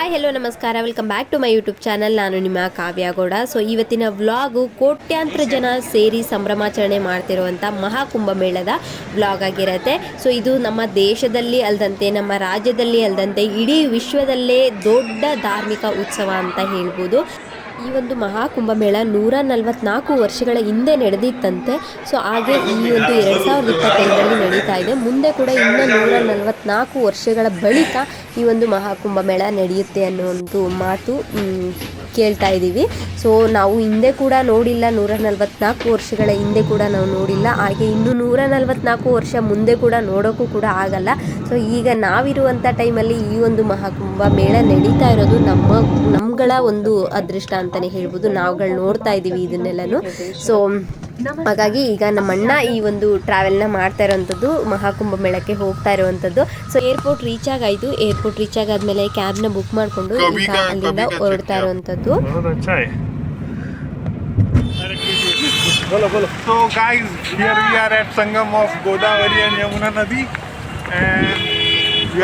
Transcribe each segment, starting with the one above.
Hi hello ನಮಸ್ಕಾರ. Welcome back to my YouTube channel ನಾನು ನಿಮ್ಮ ಕಾವ್ಯ ಗೌಡ. ಸೊ ಇವತ್ತಿನ ವ್ಲಾಗು ಕೋಟ್ಯಾಂತರ ಜನ ಸೇರಿ ಸಂಭ್ರಮಾಚರಣೆ ಮಾಡ್ತಿರುವಂಥ ಮಹಾಕುಂಭಮೇಳದ ವ್ಲಾಗ್ ಆಗಿರುತ್ತೆ. ಸೊ ಇದು ನಮ್ಮ ದೇಶದಲ್ಲಿ ಅಲ್ಲದಂತೆ ನಮ್ಮ ರಾಜ್ಯದಲ್ಲಿ ಅಲ್ಲದಂತೆ ಇಡೀ ವಿಶ್ವದಲ್ಲೇ ದೊಡ್ಡ ಧಾರ್ಮಿಕ ಉತ್ಸವ ಅಂತ ಹೇಳ್ಬೋದು. ಈ ಒಂದು ಮಹಾಕುಂಭಮೇಳ ನೂರ ನಲವತ್ನಾಲ್ಕು ವರ್ಷಗಳ ಹಿಂದೆ ನಡೆದಿತ್ತಂತೆ. ಸೊ ಹಾಗೆ ಈ ಒಂದು ಎರಡು ಸಾವಿರದ ಇಪ್ಪತ್ತೈದರಲ್ಲಿ ನಡೀತಾ ಇದೆ. ಮುಂದೆ ಕೂಡ ಇನ್ನೂ ನೂರ ನಲವತ್ನಾಲ್ಕು ವರ್ಷಗಳ ಬಳಿಕ ಈ ಒಂದು ಮಹಾಕುಂಭಮೇಳ ನಡೆಯುತ್ತೆ ಅನ್ನೋ ಒಂದು ಮಾತು ಕೇಳ್ತಾ ಇದ್ದೀವಿ. ಸೊ ನಾವು ಹಿಂದೆ ಕೂಡ ನೋಡಿಲ್ಲ ನೂರ ನಲ್ವತ್ನಾಲ್ಕು ವರ್ಷಗಳ ಹಿಂದೆ ಕೂಡ ನಾವು ನೋಡಿಲ್ಲ. ಹಾಗೆ ಇನ್ನು ನೂರ ನಲ್ವತ್ನಾಲ್ಕು ವರ್ಷ ಮುಂದೆ ಕೂಡ ನೋಡೋಕ್ಕೂ ಕೂಡ ಆಗಲ್ಲ. ಸೊ ಈಗ ನಾವಿರುವಂಥ ಟೈಮಲ್ಲಿ ಈ ಒಂದು ಮಹಾಕುಂಭ ಮೇಳ ನಡೀತಾ ಇರೋದು ನಮ್ಮ, ನಮ್ಗಳ ಒಂದು ಅದೃಷ್ಟ ಅಂತಲೇ ಹೇಳ್ಬೋದು. ನಾವುಗಳು ನೋಡ್ತಾ ಇದ್ದೀವಿ ಇದನ್ನೆಲ್ಲನೂ. ಸೊ ಹಾಗಾಗಿ ಈಗ ನಮ್ಮ ಅಣ್ಣ ಈ ಒಂದು ಟ್ರಾವೆಲ್ನ ಮಾಡ್ತಾ ಇರುವಂಥದ್ದು ಮಹಾಕುಂಭ ಮೇಳಕ್ಕೆ ಹೋಗ್ತಾ ಇರುವಂಥದ್ದು. ಸೊ ಏರ್ಪೋರ್ಟ್ ರೀಚ್ ಆಗಾಯಿತು ಏರ್ಪೋರ್ಟ್ ರೀಚ್ ಆಗಾದ್ಮೇಲೆ ಕ್ಯಾಬ್ನ ಬುಕ್ ಮಾಡಿಕೊಂಡು ಈಗ ಅಲ್ಲಿಂದ ಹೊರಡ್ತಾ ಇರುವಂಥದ್ದು. ಸಂಗಮ್ ಆಫ್ ಗೋದಾವರಿ ಯಮುನಾ ನದಿ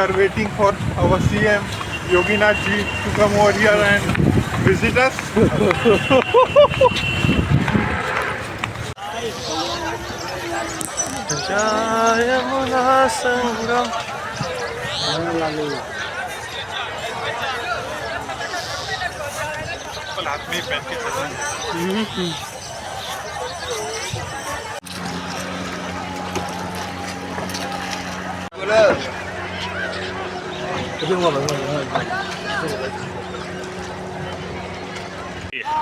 are waiting for our Yoginath ji to come over here and visitors Yamuna Sangam.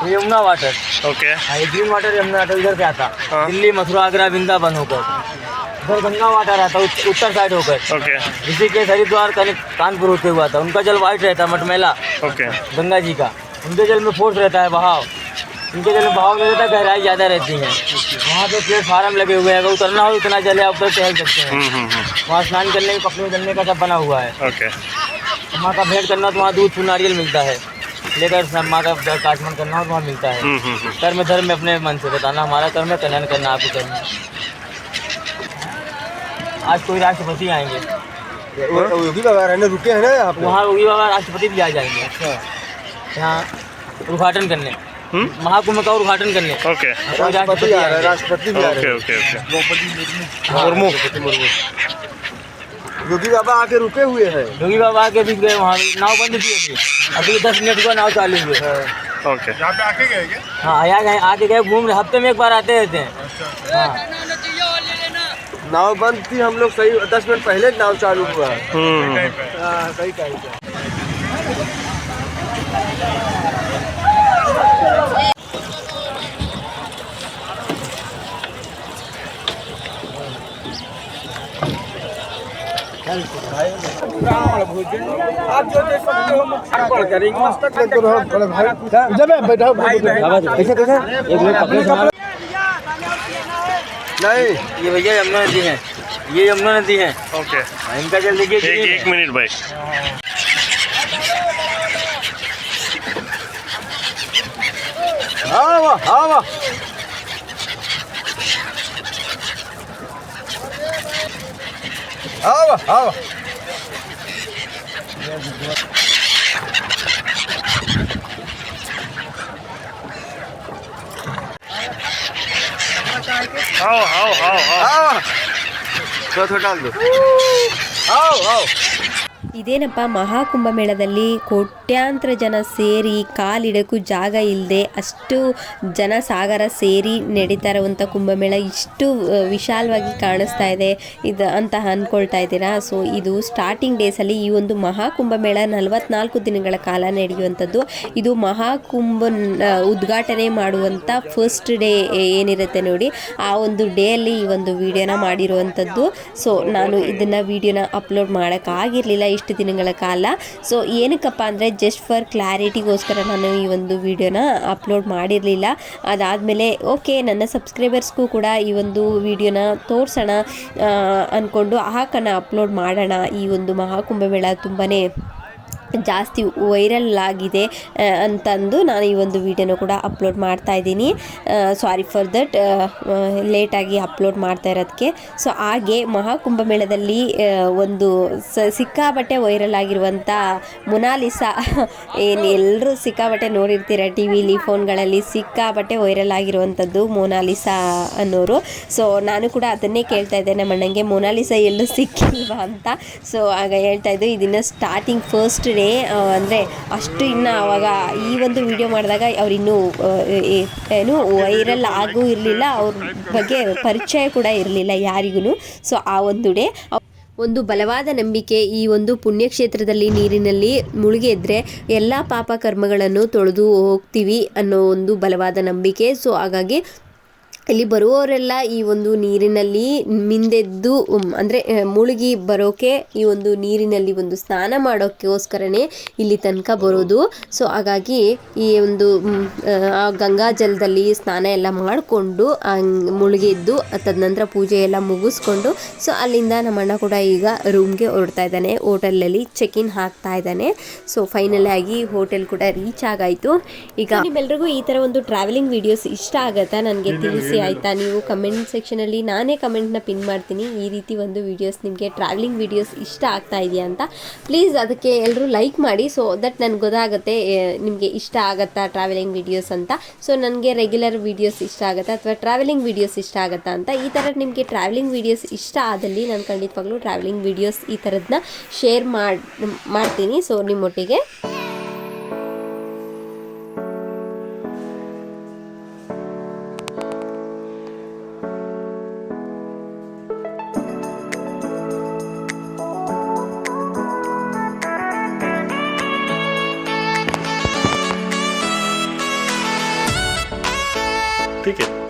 Yamuna water okay green water Yamuna water इधर से आता हाँ। दिल्ली मथुरा आगरा वृंदावन होकर इधर गंगा वाटर आता उत- उत्तर साइड होकर। ओके ऋषिकेश हरिद्वार कानपुर होते हुआ था। उनका जल वाइट रहता है मटमेला। ओके गंगा जी का। उनके जल में फोर्स रहता है बहाव। उनके जल में बहाव नहीं रहता गहराई ज़्यादा रहती है। वहाँ पे प्लेटफार्म लगे हुए हैं। अगर उतरना हो उतना जल है आप उतर टहल सकते हैं। हम्म हम्म हम्म, वहाँ स्नान करने के कपड़े चलने का सब बना हुआ है। ओके माँ का भेंट करना तो वहाँ दूध नारियल मिलता है। लेकर माँ का काटमन करना हो तो वहाँ मिलता है। कर्म धर्म में अपने मन से बताना हमारा कर्म है कल्याण करना आपको कर्म है। आज कोई राष्ट्रपति आएँगे। योगी बाबा रहने रुके हैं ना यहाँ पे? वहाँ योगी बाबा राष्ट्रपति भी आ जाएँगे। यहाँ उद्घाटन करने। महाकुंभ का उद्घाटन करने। ओके। राष्ट्रपति आ रहे राष्ट्रपति भी आ रहे okay okay okay. Murmu. Yogi Baba आके रुके हुए हैं। योगी बाबा आके भी गए वहाँ नाव बंद थी अभी। अभी दस मिनट का नाव चालू हुए ओके। यहाँ पे आके गए हाँ आया गए आके गए। घूम रहे हफ़्ते में एक बार आते रहते हैं। हाँ। नाव बंद थी हम लोग सही दस मिनट पहले नाव चालू हुआ। हम्म। हाँ, सही आप जो करेंगे जब कैसे एक कपड़े नहीं ये भैया यमुना नदी है। ये यमुना नदी है। ओके। इनका जल देखिए एक है। मिनट भाई। हाँ वाह। हाँ वाह हाँ वाह। 好好好，好，磕头干子，好好。ಇದೇನಪ್ಪ, ಮಹಾಕುಂಭಮೇಳದಲ್ಲಿ ಕೋಟ್ಯಾಂತರ ಜನ ಸೇರಿ ಕಾಲಿಡಕ್ಕೂ ಜಾಗ ಇಲ್ಲದೆ ಅಷ್ಟು ಜನ ಸಾಗರ ಸೇರಿ ನಡೀತಾ ಇರುವಂಥ ಕುಂಭಮೇಳ ಇಷ್ಟು ವಿಶಾಲವಾಗಿ ಕಾಣಿಸ್ತಾ ಇದೆ. ಇದು, ಅಂತ ಅಂದ್ಕೊಳ್ತಾ ಇದ್ದೀರಾ? ಸೊ, ಇದು ಸ್ಟಾರ್ಟಿಂಗ್ ಡೇಸಲ್ಲಿ ಈ ಒಂದು ಮಹಾಕುಂಭಮೇಳ ನಲವತ್ನಾಲ್ಕು ದಿನಗಳ ಕಾಲ ನಡೆಯುವಂಥದ್ದು. ಇದು ಮಹಾಕುಂಭ ಉದ್ಘಾಟನೆ ಮಾಡುವಂಥ ಫಸ್ಟ್ ಡೇ ಏನಿರುತ್ತೆ ನೋಡಿ, ಆ ಒಂದು ಡೇಯಲ್ಲಿ ಈ ಒಂದು ವಿಡಿಯೋನ ಮಾಡಿರುವಂಥದ್ದು. ಸೊ, ನಾನು ಇದನ್ನು ವಿಡಿಯೋನ ಅಪ್ಲೋಡ್ ಮಾಡೋಕ್ಕಾಗಿರಲಿಲ್ಲ ಇಷ್ಟು ದಿನಗಳ ಕಾಲ. ಸೊ ಏನಕ್ಕಪ್ಪ ಅಂದರೆ ಜಸ್ಟ್ ಫಾರ್ ಕ್ಲಾರಿಟಿಗೋಸ್ಕರ ನಾನು ಈ ಒಂದು ವಿಡಿಯೋನ ಅಪ್ಲೋಡ್ ಮಾಡಿರಲಿಲ್ಲ. ಅದಾದಮೇಲೆ ಓಕೆ ನನ್ನ ಸಬ್ಸ್ಕ್ರೈಬರ್ಸ್ಗೂ ಕೂಡ ಈ ಒಂದು ವಿಡಿಯೋನ ತೋರಿಸೋಣ ಅಂದ್ಕೊಂಡು ಹಾಕೋಣ ಅಪ್ಲೋಡ್ ಮಾಡೋಣ. ಈ ಒಂದು ಮಹಾಕುಂಭಮೇಳ ತುಂಬಾ ಜಾಸ್ತಿ ವೈರಲ್ ಆಗಿದೆ ಅಂತಂದು ನಾನು ಈ ಒಂದು ವಿಡಿಯೋನ ಕೂಡ ಅಪ್ಲೋಡ್ ಮಾಡ್ತಾ ಇದ್ದೀನಿ. ಸಾರಿ ಫಾರ್ ದಟ್ ಲೇಟಾಗಿ ಅಪ್ಲೋಡ್ ಮಾಡ್ತಾ ಇರೋದಕ್ಕೆ. ಸೊ, ಹಾಗೆ ಮಹಾಕುಂಭಮೇಳದಲ್ಲಿ ಒಂದು ಸ ಸಿಕ್ಕಾಬಟ್ಟೆ ವೈರಲ್ ಆಗಿರುವಂಥ ಮೊನಾಲಿಸಾ ಏನು ಎಲ್ಲರೂ ಸಿಕ್ಕಾಬಟ್ಟೆ ನೋಡಿರ್ತೀರ ಟಿ ವಿಲಿ, ಫೋನ್ಗಳಲ್ಲಿ ಸಿಕ್ಕಾಬಟ್ಟೆ ವೈರಲ್ ಆಗಿರುವಂಥದ್ದು ಮೊನಾಲಿಸಾ ಅನ್ನೋರು. ಸೊ, ನಾನು ಕೂಡ ಅದನ್ನೇ ಕೇಳ್ತಾ ಇದ್ದೆ, ನಮ್ಮ ಅಣ್ಣಂಗೆ ಮೊನಾಲಿಸಾ ಎಲ್ಲೂ ಸಿಕ್ಕಿಲ್ವಾ ಅಂತ. ಸೊ, ಆಗ ಹೇಳ್ತಾ ಇದ್ದು, ಇದನ್ನು ಸ್ಟಾರ್ಟಿಂಗ್ ಫಸ್ಟ್ ಡೇ ಅಂದರೆ ಅಷ್ಟು ಇನ್ನು ಅವಾಗ ಈ ಒಂದು ವಿಡಿಯೋ ಮಾಡಿದಾಗ ಅವ್ರು ಇನ್ನೂ ಏನು ವೈರಲ್ ಆಗೂ ಇರಲಿಲ್ಲ, ಅವ್ರ ಬಗ್ಗೆ ಪರಿಚಯ ಕೂಡ ಇರಲಿಲ್ಲ ಯಾರಿಗೂ ಸೊ ಆ ಒಂದು ಡೇ ಒಂದು ಬಲವಾದ ನಂಬಿಕೆ ಈ ಒಂದು ಪುಣ್ಯಕ್ಷೇತ್ರದಲ್ಲಿ ನೀರಿನಲ್ಲಿ ಮುಳುಗಿದ್ರೆ ಎಲ್ಲ ಪಾಪ ಕರ್ಮಗಳನ್ನು ತೊಳೆದು ಹೋಗ್ತೀವಿ ಅನ್ನೋ ಒಂದು ಬಲವಾದ ನಂಬಿಕೆ. ಸೊ ಹಾಗಾಗಿ ಇಲ್ಲಿ ಬರುವವರೆಲ್ಲ ಈ ಒಂದು ನೀರಿನಲ್ಲಿ ಮಿಂದೆದ್ದು ಅಂದರೆ ಮುಳುಗಿ ಬರೋಕೆ ಈ ಒಂದು ನೀರಿನಲ್ಲಿ ಒಂದು ಸ್ನಾನ ಮಾಡೋಕ್ಕೋಸ್ಕರನೇ ಇಲ್ಲಿ ತನಕ ಬರೋದು. ಸೊ ಹಾಗಾಗಿ ಈ ಒಂದು ಆ ಗಂಗಾ ಜಲದಲ್ಲಿ ಸ್ನಾನ ಎಲ್ಲ ಮಾಡಿಕೊಂಡು ಮುಳುಗಿದ್ದು ತದನಂತರ ಪೂಜೆ ಎಲ್ಲ ಮುಗಿಸ್ಕೊಂಡು ಸೊ ಅಲ್ಲಿಂದ ನಮ್ಮಣ್ಣ ಕೂಡ ಈಗ ರೂಮ್ಗೆ ಹೊರಡ್ತಾ ಇದ್ದಾನೆ. ಹೋಟೆಲಲ್ಲಿ ಚೆಕ್ ಇನ್ ಹಾಕ್ತಾ ಇದ್ದಾನೆ. ಸೊ ಫೈನಲ್ ಆಗಿ ಹೋಟೆಲ್ ಕೂಡ ರೀಚ್ ಆಗಾಯಿತು. ಈಗ ನಿಮ್ಮೆಲ್ರಿಗೂ ಈ ಥರ ಒಂದು ಟ್ರಾವೆಲಿಂಗ್ ವಿಡಿಯೋಸ್ ಇಷ್ಟ ಆಗತ್ತಾ? ನನಗೆ ತಿಳಿಸಿ ಆಯಿತಾ ನೀವು ಕಮೆಂಟ್ ಸೆಕ್ಷನಲ್ಲಿ ನಾನೇ ಕಮೆಂಟ್ನ ಪಿನ್ ಮಾಡ್ತೀನಿ. ಈ ರೀತಿ ಒಂದು ವಿಡಿಯೋಸ್ ನಿಮಗೆ ಟ್ರಾವೆಲಿಂಗ್ ವೀಡಿಯೋಸ್ ಇಷ್ಟ ಆಗ್ತಾ ಇದೆಯಾ ಅಂತ ಪ್ಲೀಸ್ ಅದಕ್ಕೆ ಎಲ್ಲರೂ ಲೈಕ್ ಮಾಡಿ. ಸೊ ದಟ್ ನನಗೆ ಗೊತ್ತಾಗುತ್ತೆ ನಿಮಗೆ ಇಷ್ಟ ಆಗುತ್ತಾ ಟ್ರಾವೆಲಿಂಗ್ ವೀಡಿಯೋಸ್ ಅಂತ. ಸೊ ನನಗೆ ರೆಗ್ಯುಲರ್ ವೀಡಿಯೋಸ್ ಇಷ್ಟ ಆಗುತ್ತಾ ಅಥವಾ ಟ್ರಾವೆಲಿಂಗ್ ವೀಡಿಯೋಸ್ ಇಷ್ಟ ಆಗುತ್ತಾ ಅಂತ. ಈ ಥರ ನಿಮಗೆ ಟ್ರಾವೆಲಿಂಗ್ ವೀಡಿಯೋಸ್ ಇಷ್ಟ ಆದಲ್ಲಿ ನಾನು ಖಂಡಿತವಾಗ್ಲೂ ಟ್ರಾವೆಲಿಂಗ್ ವೀಡಿಯೋಸ್ ಈ ಥರದನ್ನ ಶೇರ್ ಮಾಡಿ, ಮಾಡ್ತೀನಿ. So ನಿಮ್ಮೊಟ್ಟಿಗೆ ticket.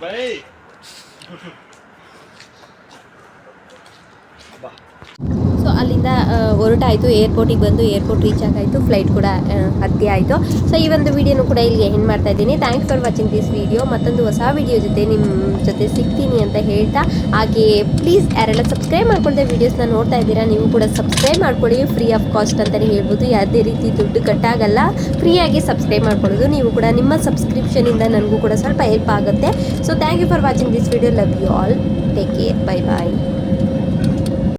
ไป ಅಲ್ಲಿಂದ ಹೊರಟಾಯಿತು ಏರ್ಪೋರ್ಟಿಗೆ ಬಂದು ಏರ್ಪೋರ್ಟ್ ರೀಚ್ ಆಗಾಯಿತು ಫ್ಲೈಟ್ ಕೂಡ ಹತ್ತಿ ಆಯಿತು. ಸೊ ಈ ಒಂದು ವಿಡಿಯೋನು ಕೂಡ ಇಲ್ಲಿಗೆ ಹೆಣ್ಣು ಮಾಡ್ತಾ ಇದ್ದೀನಿ. Thanks for watching this video ಮತ್ತೊಂದು ಹೊಸ ವಿಡಿಯೋ ಜೊತೆ ನಿಮ್ಮ ಜೊತೆ ಸಿಗ್ತೀನಿ ಅಂತ ಹೇಳ್ತಾ, ಹಾಗೆ ಪ್ಲೀಸ್ ಯಾರೆಲ್ಲ ಸಬ್ಸ್ಕ್ರೈಬ್ ಮಾಡ್ಕೊಳ್ದೆ ವೀಡಿಯೋಸ್ನ ನೋಡ್ತಾ ಇದ್ದೀರಾ, ನೀವು ಕೂಡ ಸಬ್ಸ್ಕ್ರೈಬ್ ಮಾಡ್ಕೊಳ್ಳಿ. ಫ್ರೀ ಆಫ್ ಕಾಸ್ಟ್ ಅಂತಲೇ ಹೇಳ್ಬೋದು. ಯಾವುದೇ ರೀತಿ ದುಡ್ಡು ಕಟ್ಟಾಗಲ್ಲ. ಫ್ರೀಯಾಗಿ ಸಬ್ಸ್ಕ್ರೈಬ್ ಮಾಡ್ಕೊಳ್ಳೋದು. ನೀವು ಕೂಡ ನಿಮ್ಮ ಸಬ್ಸ್ಕ್ರಿಪ್ಷನಿಂದ ನನಗೂ ಕೂಡ ಸ್ವಲ್ಪ ಹೆಲ್ಪ್ ಆಗುತ್ತೆ. So thank you for watching this video love you all take care bye bye